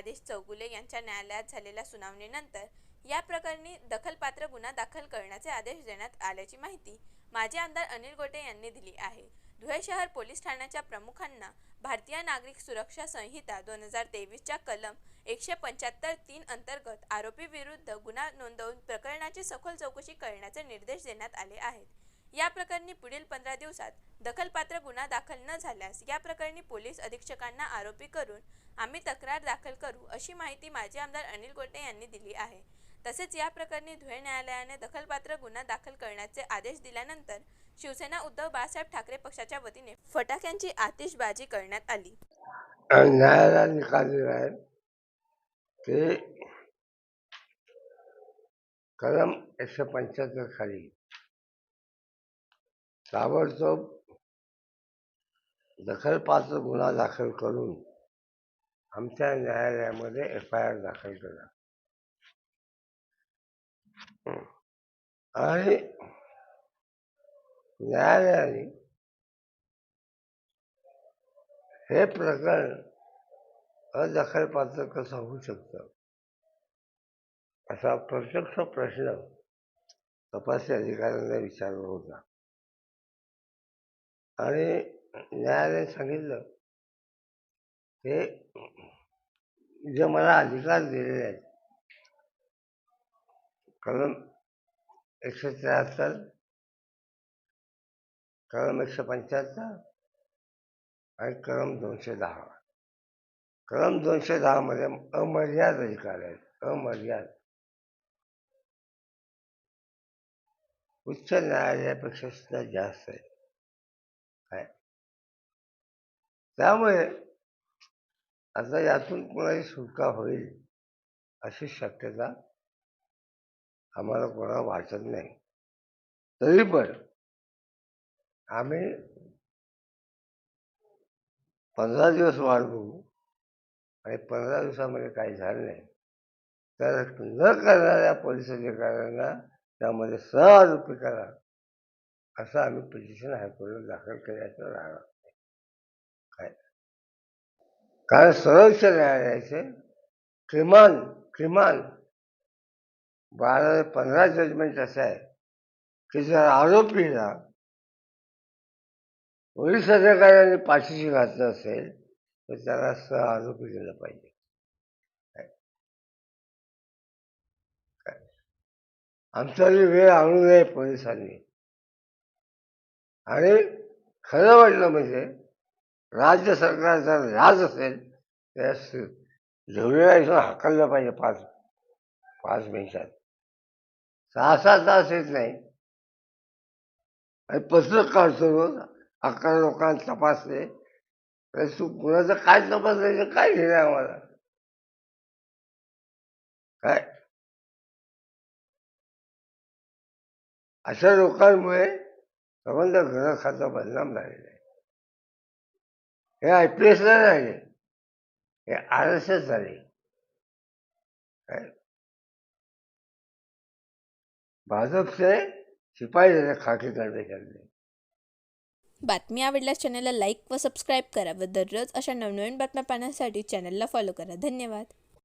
आदेश चौगुले यांच्या न्यायालयात झालेल्या सुनावणीनंतर या प्रकरणी दखलपात्र गुन्हा दाखल करण्याचे आदेश देण्यात आल्याची माहिती माजी आमदार अनिल गोटे यांनी दिली आहे. धुळे शहर पोलीस ठाण्याच्या प्रमुखांना भारतीय नागरिक सुरक्षा संहिता दोन हजार तेवीसच्या कलम एकशे पंच्याहत्तर तीन अंतर्गत आरोपी विरुद्ध गुन्हा नोंदवून प्रकरणाची सखोल चौकशी करण्याचे निर्देश देण्यात आले आहेत. या प्रकरणी पुढील पंधरा दिवसात दखलपात्र गुन्हा दाखल न झाल्यास या प्रकरणी पोलीस अधीक्षकांना आरोपी करून आम्ही तक्रार दाखल करू अशी माहिती माजी आमदार अनिल गोटे यांनी दिली आहे. तसेच या प्रकरणी धुळे न्यायालयाने दखलपात्र गुन्हा दाखल करण्याचे आदेश दिल्यानंतर शिवसेना उद्धव बाळासाहेब ठाकरे पक्षाच्या वतीने फटाक्यांची आतिषबाजी करण्यात आली. न्यायालयाने निकाल दिला आहे ते कलम एकशे पंच्याहत्तर खाली ताबडतोब दखलपात्र गुन्हा दाखल करून आमच्या न्यायालयामध्ये एफ आय आर दाखल केला. आणि न्यायालयाने हे प्रकरण अदखलपात्र कसं होऊ शकतं? असा प्रत्यक्ष प्रश्न तपासी अधिकाऱ्यांना विचारला होता. आणि न्यायालयाने सांगितलं हे जे मला अधिकार दिलेले आहेत. कलम एकशे त्र्याहत्तर कलम एकशे पंच्याहत्तर आणि कलम दोनशे दहा. कलम दोनशे दहामध्ये अमर्याद अधिकार आहेत. अमर्याद. उच्च न्यायालयापेक्षा सुद्धा जास्त आहे काय? त्यामुळे आता यातून कोणाची सुटका होईल अशी शक्यता आम्हाला कोणाला वाटत नाही. तरी पण आम्ही पंधरा दिवस वाट बघू आणि पंधरा दिवसामध्ये काही झालं नाही तर न करणाऱ्या पोलीस अधिकाऱ्यांना त्यामध्ये सहआरोपी करा असं आम्ही पिटिशन हायकोर्टात दाखल केल्याचं राहणार. कारण सर्वोच्च न्यायालयाचे किमान किमान बारा ते पंधरा जजमेंट असं आहे. की जर आरोपीला पोलीस अधिकाऱ्यांनी पाठीशी घातलं असेल तर त्याला सह आरोपी केलं पाहिजे. काय? वेळ आणू नये पोलिसांनी. आणि खरं वाटलं म्हणजे राज्य सरकार जर असेल तर झुलेला इथं हाकललं पाहिजे पाच पाच मिनिटात. सहा सात तास येत नाही. आणि पत्रक काढतो रोज अकरा लोकांना तपासले तर तू कुणाचं काय तपासायचं काय घेणं आहे आम्हाला? काय? अशा लोकांमुळे संबंध घर खातं बदनाम झालेला आहे. हे आय पी एसला राहिले हे आर एस एस झाले भाजपचे शिपाई झाले खाकी करणे बातमी आवडल्यास चॅनलला लाईक व सबस्क्राईब करा व दररोज अशा नवनवीन बातम्या पाहण्यासाठी चॅनलला फॉलो करा. धन्यवाद.